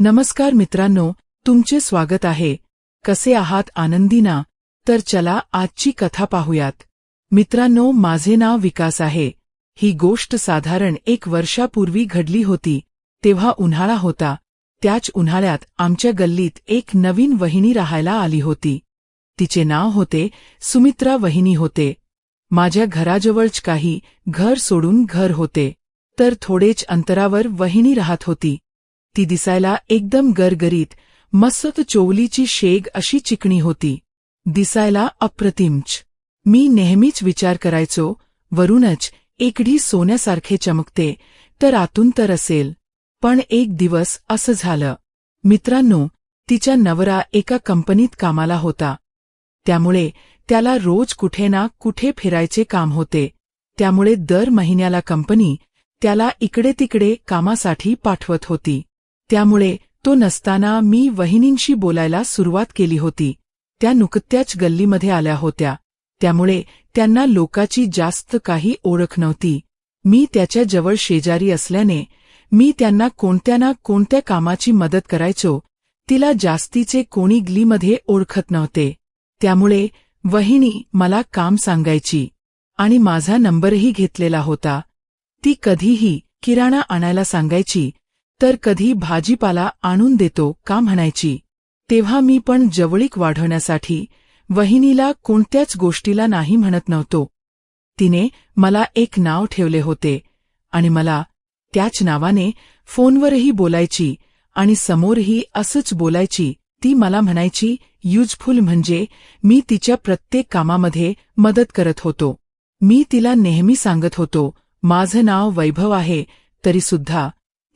नमस्कार मित्रांनो तुमचे स्वागत आहे. कसे आहात आनंदी ना तर चला आजची कथा पाहूयात. मित्रांनो माझे नाव विकास आहे. ही गोष्ट साधारण एक वर्षापूर्वी घडली होती. तेव्हा उन्हाळा होता. त्याच उन्हाळ्यात आमच्या गल्लीत एक नवीन वहिनी राहायला आली होती. तिचे नाव होते सुमित्रा वहिनी होते. माझ्या घराजवळच काही घर सोडून घर होते. तर थोडेच अंतरावर वहिनी राहत होती. ती दिसायला एकदम गरगरीत मस्त चोवलीची शेग अशी चिकणी होती. दिसायला अप्रतिमच. मी नेहमीच विचार करायचो वरूनच एकढी सोन्यासारखे चमकते तर आतून तर असेल. पण एक दिवस असं झालं. मित्रांनो तिच्या नवरा एका कंपनीत कामाला होता. त्यामुळे त्याला रोज कुठे ना कुठे फिरायचे काम होते. त्यामुळे दर महिन्याला कंपनी त्याला इकडे तिकडे कामासाठी पाठवत होती. त्यामुळे तो नसताना मी वहिनींशी बोलायला सुरुवात केली होती. त्या नुकत्याच गल्लीमध्ये आल्या होत्या. त्यामुळे त्यांना लोकाची जास्त काही ओळख नव्हती. मी त्याच्याजवळ शेजारी असल्याने मी त्यांना कोणत्या ना कोणत्या कामाची मदत करायचो तिला जास्तीचे कोणी ग्लीमध्ये ओळखत नव्हते. त्यामुळे वहिनी मला काम सांगायची आणि माझा नंबरही घेतलेला होता. ती कधीही किराणा आणायला सांगायची तर कधी भाजीपाला आणून देतो का म्हणायची? तेव्हा मी पण जवळीक वाढवण्यासाठी वहिनीला कोणत्याच गोष्टीला नाही म्हणत नव्हतो. तिने मला एक नाव ठेवले होते आणि मला त्याच नावाने फोनवरही बोलायची आणि समोरही असंच बोलायची. ती मला म्हणायची युजफुल म्हणजे मी तिच्या प्रत्येक कामामध्ये मदत करत होतो. मी तिला नेहमी सांगत होतो माझं नाव वैभव आहे तरीसुद्धा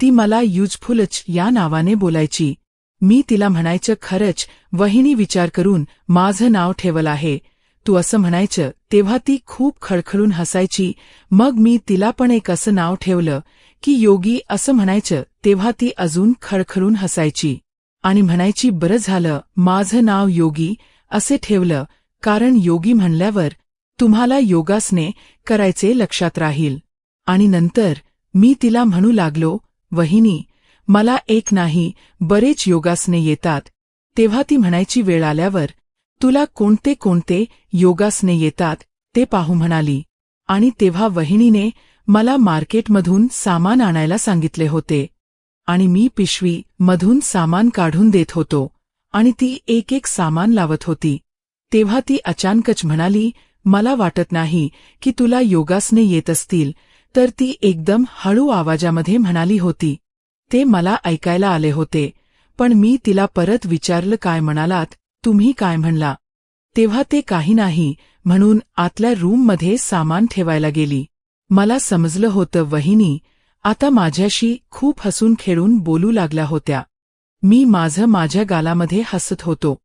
ती मला युजफुलच या नावाने बोलायची. मी तिला म्हणायचं खरंच वहिनी विचार करून माझं नाव ठेवलं आहे. तू असं म्हणायचं तेव्हा ती खूप खळखळून हसायची. मग मी तिला पण एक असं नाव ठेवलं की योगी असं म्हणायचं तेव्हा ती अजून खळखळून हसायची. आणि म्हणायची बरं झालं माझं नाव योगी असे ठेवलं कारण योगी म्हणल्यावर तुम्हाला योगासने करायचे लक्षात राहील. आणि नंतर मी तिला म्हणू लागलो वहिनी मला एक नाही बरेच योगासने येतात. तेव्हा ती म्हणायची वेळ आल्यावर तुला कोणते कोणते योगासने येतात ते पाहू म्हणाली. आणि तेव्हा वहिनीने मला मार्केटमधून सामान आणायला सांगितले होते. आणि मी पिशवी मधून सामान काढून देत होतो. आणि ती एक एक सामान लावत होती. तेव्हा ती अचानकच म्हणाली मला वाटत नाही की तुला योगासने येत असतील तर ती एकदम हळू आवाजामध्ये म्हणाली होती ते मला ऐकायला आले होते पण मी तिला परत विचारलं काय म्हणालात तुम्ही काय म्हणला? तेव्हा ते काही नाही म्हणून आतल्या रूममध्ये सामान ठेवायला गेली. मला समजलं होतं वहिनी आता माझ्याशी खूप हसून खेळून बोलू लागल्या होत्या. मी माझं माझ्या गालामध्ये हसत होतो.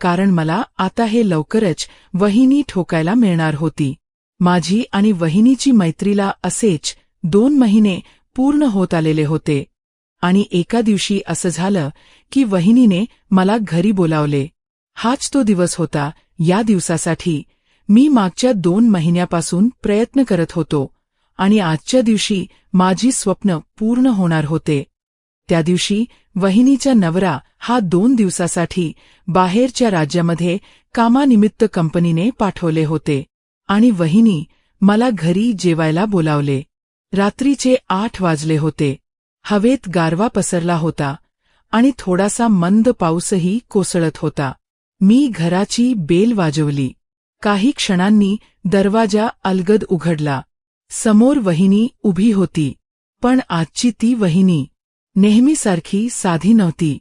कारण मला आता हे लवकरच वहिनी ठोकायला मिळणार होती. माझी आणि वहिनीची मैत्रीला असेच दोन महिने पूर्ण होत आलेले होते. आणि एका दिवशी असं झालं की वहिनीने मला घरी बोलावले. हाच तो दिवस होता. या दिवसासाठी मी मागच्या दोन महिन्यापासून प्रयत्न करत होतो. आणि आजच्या दिवशी माझी स्वप्न पूर्ण होणार होते. त्या दिवशी वहिनीचा नवरा हा दोन दिवसासाठी बाहेरच्या राज्यामध्ये कामानिमित्त कंपनीने पाठवले होते. आणि वहिनी मला घरी जेवायला बोलावले. रात्रीचे आठ वाजले होते. हवेत गारवा पसरला होता आणि थोडासा मंद पाऊसही कोसळत होता. मी घराची बेल वाजवली. काही क्षणांनी दरवाजा अलगद उघडला. समोर वहिनी उभी होती. पण आजची ती वहिनी नेहमीसारखी साधी नव्हती.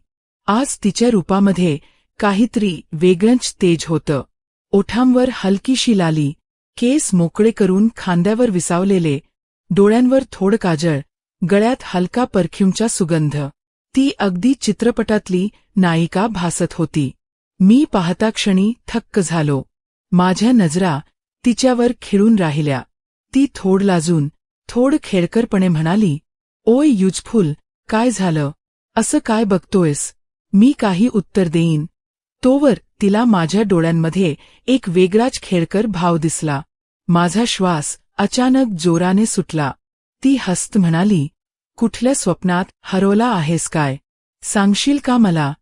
आज तिच्या रूपामध्ये काहीतरी वेगळंच तेज होतं. ओठांवर हलकीशी लाली केस मोकळे करून खांद्यावर विसावलेले डोळ्यांवर थोड काजळ गळ्यात हलका परफ्यूमचा सुगंध. ती अगदी चित्रपटातली नायिका भासत होती. मी पाहता क्षणी थक्क झालो. माझ्या नजरा तिच्यावर खिळून राहिल्या. ती थोड लाजून थोड खेळकरपणे म्हणाली ओय युजफुल काय झालं? असं काय बघतोयस? मी काही उत्तर देईन. तोवर तिला माझ्या डोळ्यांमध्ये एक वेगळाच खेळकर भाव दिसला. माझा श्वास अचानक जोराने सुटला. ती हस्त म्हणाली कुठल्या स्वप्नात हरवला आहेस काय? सांगशील का मला?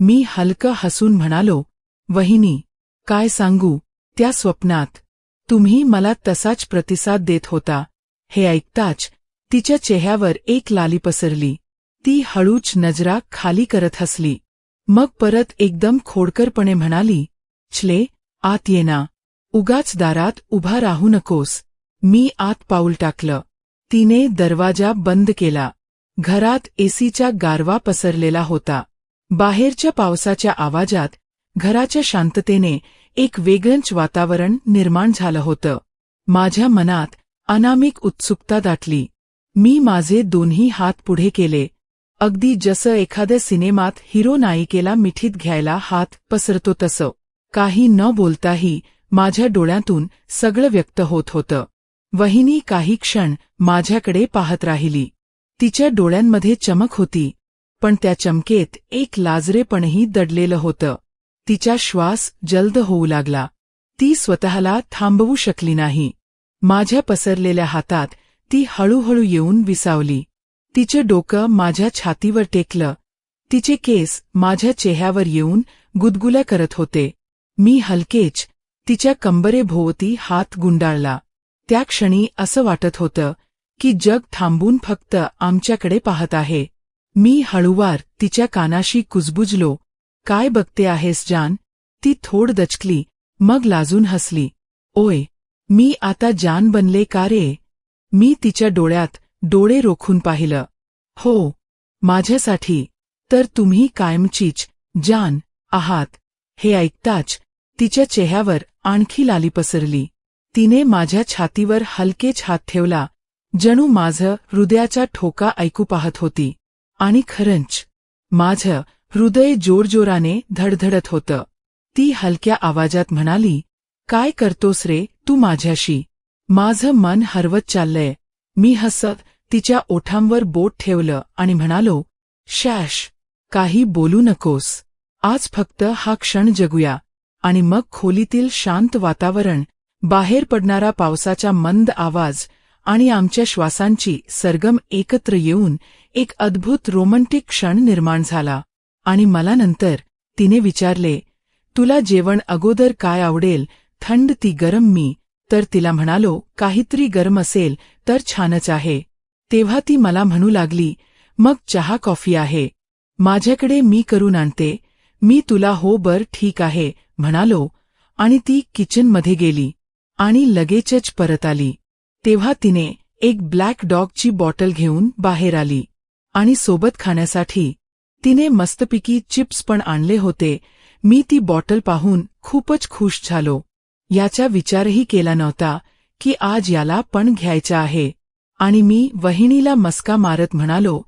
मी हलकं हसून म्हणालो वहिनी काय सांगू? त्या स्वप्नात तुम्ही मला तसाच प्रतिसाद देत होता. हे ऐकताच तिच्या चेहऱ्यावर एक लाली पसरली. ती हळूच नजरा खाली करत हसली. मग परत एकदम खोडकरपणे म्हणाली छले आत ये ना. उगाच दारात उभा राहू नकोस. मी आत पाऊल टाकलं तिने दरवाजा बंद केला. घरात एसीचा गारवा पसरलेला होता. बाहेरच्या पावसाच्या आवाजात घराच्या शांततेने एक वेगळंच वातावरण निर्माण झालं होतं. माझ्या मनात अनामिक उत्सुकता दाटली. मी माझे दोन्ही हात पुढे केले. अगदी जसं एखाद्या सिनेमात हिरो नायिकेला मिठीत घ्यायला हात पसरतो तसं. काही न बोलताही माझ्या डोळ्यातून सगळं व्यक्त होत होतं. वहिनी काही क्षण माझ्याकडे पाहत राहिली. तिच्या डोळ्यांमध्ये चमक होती. पण त्या चमकेत एक लाजरेपणही दडलेलं होतं. तिचा श्वास जल्द होऊ लागला. ती स्वतःला थांबवू शकली नाही. माझ्या पसरलेल्या हातात ती हळूहळू येऊन विसावली. तिचं डोकं माझ्या छातीवर टेकलं. तिचे केस माझ्या चेहऱ्यावर येऊन गुदगुल्या करत होते. मी हलकेच तिच्या कंबरेभोवती हात गुंडाळला. त्या क्षणी असं वाटत होतं की जग थांबून फक्त आमच्याकडे पाहत आहे. मी हळुवार तिच्या कानाशी कुजबुजलो. काय बघते आहेस जान? ती थोड दचकली मग लाजून हसली. ओय मी आता जान बनले का रे? मी तिच्या डोळ्यात डोळे रोखून पाहिलं. हो माझ्यासाठी. तर तुम्ही कायमचीच जान आहात. हे ऐकताच तिच्या चेहऱ्यावर आणखी लाली पसरली. तिने माझ्या छातीवर हलकेच हात ठेवला. जणू माझं हृदयाचा ठोका ऐकू पाहत होती. आणि खरंच माझं हृदय जोरजोराने धडधडत होतं. ती हलक्या आवाजात म्हणाली काय करतोस रे तू माझ्याशी? माझं मन हरवत चाललंय. मी हसत तिच्या ओठांवर बोट ठेवलं आणि म्हणालो शॅश काही बोलू नकोस. आज फक्त हा क्षण जगूया. आणि मग खोलीतील शांत वातावरण बाहेर पडणारा पावसाचा मंद आवाज आणि आमच्या श्वासांची सरगम एकत्र येऊन एक अद्भुत रोमंटिक क्षण निर्माण झाला. आणि मला नंतर तिने विचारले तुला जेवण अगोदर काय आवडेल? थंड ती गरम मी. तर तिला म्हणालो काहीतरी गरम असेल तर छानच आहे. तेव्हा ती मला म्हणू लागली मग चहा कॉफी आहे. माझ्याकडे मी करून आणते. मी तुला हो बर ठीक आहे म्हणालो आणि ती किचनमध्ये गेली आणि लगेचच परत आली. तेव्हा तिने एक ब्लॅक डॉगची बॉटल घेऊन बाहेर आली आणि सोबत खाण्यासाठी तिने मस्तपिकी चिप्स पण आणले होते. मी ती बॉटल पाहून खूपच खुश झालो. याचा विचारही केला नव्हता की आज याला पण घ्यायचा आहे. आणि मी वहिनीला मस्का मारत म्हणालो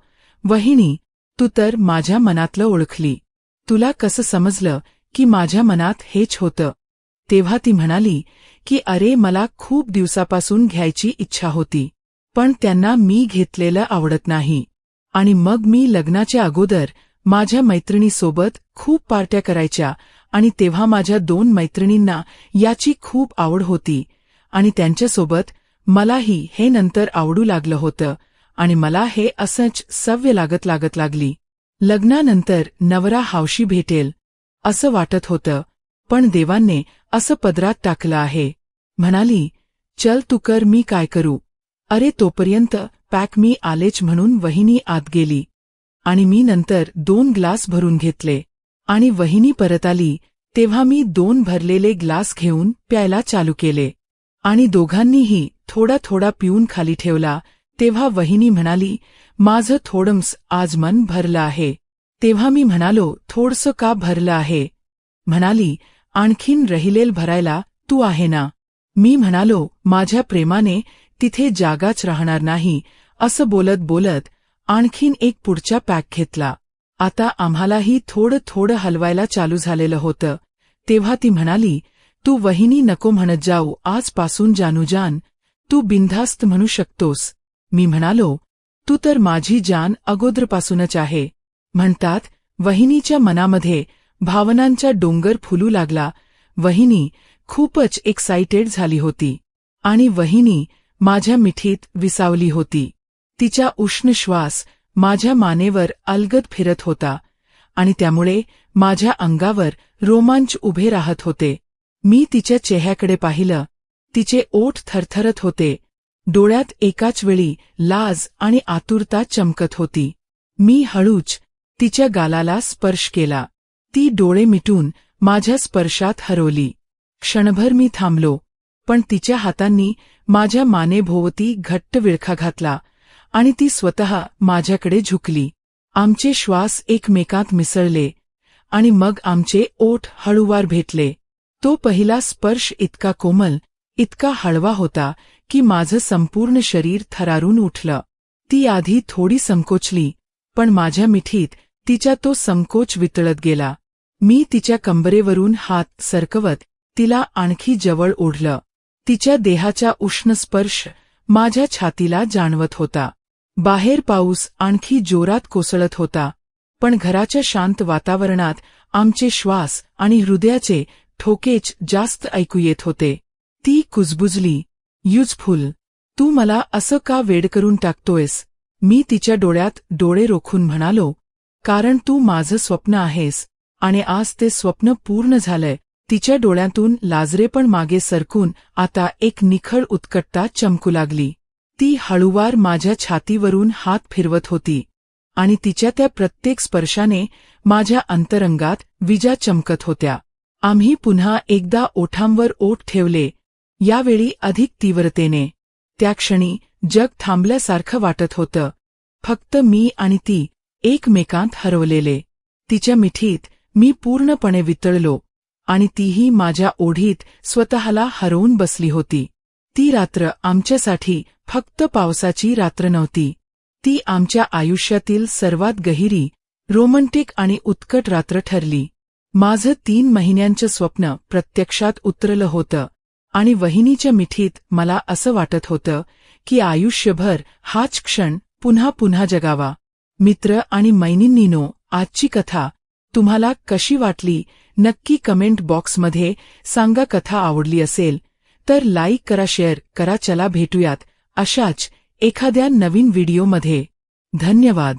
वहिनी तू तर माझ्या मनातलं ओळखली. तुला कसं समजलं की माझ्या मनात हेच होतं? तेव्हा ती म्हणाली की अरे मला खूप दिवसापासून घ्यायची इच्छा होती पण त्यांना मी घेतलेलं आवडत नाही. आणि मग मी लग्नाच्या अगोदर माझ्या मैत्रिणीसोबत खूप पार्ट्या करायच्या आणि तेव्हा माझ्या दोन मैत्रिणींना याची खूप आवड होती आणि त्यांच्यासोबत मलाही हे नंतर आवडू लागलं होतं आणि मला हे असंच सव्य लागत लागत लागली. लग्नानंतर नवरा हावशी भेटेल असं वाटत होतं पण देवाने असं पदरात टाकलं आहे. म्हणाली चल तू कर मी काय करू? अरे तोपर्यंत पॅक मी आलेच म्हणून वहिनी आत गेली. आणि मी नंतर दोन ग्लास भरून घेतले. आणि वहिनी परत आली तेव्हा मी दोन भरलेले ग्लास घेऊन प्यायला चालू केले. आणि दोघांनीही थोडा थोडा पिऊन खाली ठेवला तेव्हा वहिनी म्हणाली माझं थोडंस आज मन भरलं आहे. तेव्हा मी म्हणालो थोडसं का भरलं आहे? म्हणाली आणखीन रहिलेल भरायला तू आहे ना. मी म्हणालो माझ्या प्रेमाने तिथे जागाच राहणार नाही. असं बोलत बोलत आणखीन एक पुढचा पॅक घेतला. आता आम्हालाही थोडं थोडं हलवायला चालू झालेलं होतं. तेव्हा ती म्हणाली तू वहिनी नको म्हणत जाऊ आजपासून जानूजान तू बिनधास्त म्हणू शकतोस. मी म्हणालो तू तर माझी जान अगोदरपासूनच आहे. म्हणतात वहिनीच्या मनामध्ये भावनांचा डोंगर फुलू लागला. वहिनी खूपच एक्साइटेड झाली होती आणि वहिनी माझ्या मिठीत विसावली होती. तिचा उष्ण श्वास माझ्या मानेवर अलगद फिरत होता आणि त्यामुळे माझ्या अंगावर रोमांच उभे राहत होते. मी तिच्या चेहऱ्याकडे पाहिलं. तिचे ओठ थरथरत होते. डोळ्यात एकाच वेळी लाज आणि आतुरता चमकत होती. मी हळूच तिच्या गालाला स्पर्श केला. ती डोळे मिटून माझ्या स्पर्शात हरवली. क्षणभर मी थांबलो पण तिच्या हातांनी माझ्या मानेभोवती घट्ट विळखा घातला आणि ती स्वतः माझ्याकडे झुकली. आमचे श्वास एकमेकांत मिसळले आणि मग आमचे ओठ हळूवार भेटले. तो पहिला स्पर्श इतका कोमल इतका हळवा होता की माझं संपूर्ण शरीर थरारून उठलं. ती आधी थोडी संकोचली पण माझ्या मिठीत तिच्या तो संकोच वितळत गेला. मी तिच्या कंबरेवरून हात सरकवत तिला आणखी जवळ ओढलं. तिच्या देहाचा उष्ण स्पर्श माझ्या छातीला जाणवत होता. बाहेर पाऊस आणखी जोरात कोसळत होता पण घराच्या शांत वातावरणात आमचे श्वास आणि हृदयाचे ठोकेच जास्त ऐकू येत होते. ती कुजबुजली युजफुल तू मला असं का वेड करून टाकतोयस? मी तिच्या डोळ्यात डोळे रोखून म्हणालो कारण तू माझं स्वप्न आहेस आणि आज ते स्वप्न पूर्ण झालंय. तिच्या डोळ्यातून लाजरेपण मागे सरकून आता एक निखळ उत्कटता चमकू लागली. ती हळूवार माझ्या छातीवरून हात फिरवत होती आणि तिच्या त्या प्रत्येक स्पर्शाने माझ्या अंतरंगात विजा चमकत होत्या. आम्ही पुन्हा एकदा ओठांवर ओठ ठेवले. यावेळी अधिक तीव्रतेने. त्या क्षणी जग थांबल्यासारखं वाटत होतं. फक्त मी आणि ती एकमेकांत हरवलेले. तिच्या मिठीत मी पूर्णपणे वितळलो आणि तीही माझ्या ओढीत स्वतःला हरवून बसली होती. ती रात्र आमच्यासाठी फक्त पावसाची रात्र नव्हती. ती आमच्या आयुष्यातील सर्वात गहिरी रोमंटिक आणि उत्कट रात्र ठरली. माझं तीन महिन्यांचं स्वप्न प्रत्यक्षात उतरलं होतं आणि वहिनीच्या मिठीत मला असं वाटत होतं की आयुष्यभर हाच क्षण पुन्हा पुन्हा जगावा. मित्र आणि मैनिन्नीनो आजची कथा तुम्हाला कशी वाटली? नक्की कमेंट बॉक्समध्ये सांगा कथा आवडली असेल तर लाईक करा शेअर करा चला भेटूयात अशाच एखाद्या नवीन व्हिडिओमध्ये. धन्यवाद.